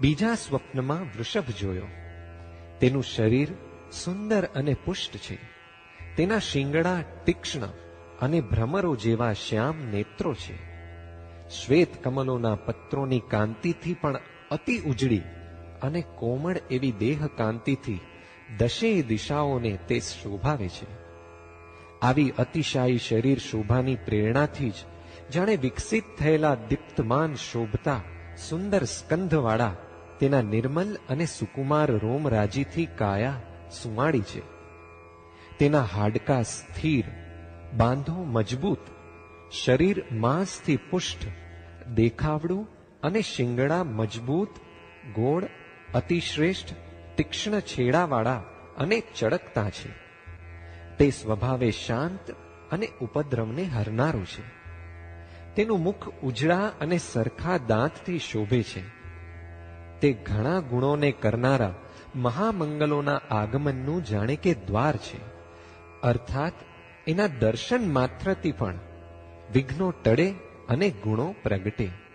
બીજા સ્વપ્નમાં વૃષભ જોયો. તેનું શરીર સુંદર અને પુષ્ટ છે. તેના શિંગડા તીક્ષ્ણ અને ભ્રમરો જેવા શ્યામ નેત્રો છે. શ્વેત કમલોના પત્રોની કાંતિથી પણ અતિ ઉજળી અને કોમળ એવી દેહ કાંતિથી દશેય દિશાઓને તે શોભાવે છે. આવી અતિશાયી શરીર શોભાની પ્રેરણાથી જ જાણે વિકસિત થયેલા દીપ્તમાન શોભતા સુંદર સ્કંધવાળા તેના નિર્મલ અને સુકુમાર રોમરાજીથી કાયા સુમાડી છે. તેના હાડકા સ્થિર, બાંધો મજબૂત, શરીર માંસથી પુષ્ટ, દેખાવડું અને શિંગડા મજબૂત, ગોળ, અતિશ્રેષ્ઠ, તીક્ષ્ણ છેડાવાળા અને ચળકતા છે. તે સ્વભાવે શાંત અને ઉપદ્રવને હરનારું છે. તેનું મુખ ઉજળા અને સરખા દાંતથી શોભે છે. તે ઘણા ગુણોને કરનારા મહામંગલોના આગમનનું જાણે કે દ્વાર છે. અર્થાત, એના દર્શન માત્રથી પણ વિઘ્નો ટળે અને ગુણો પ્રગટે.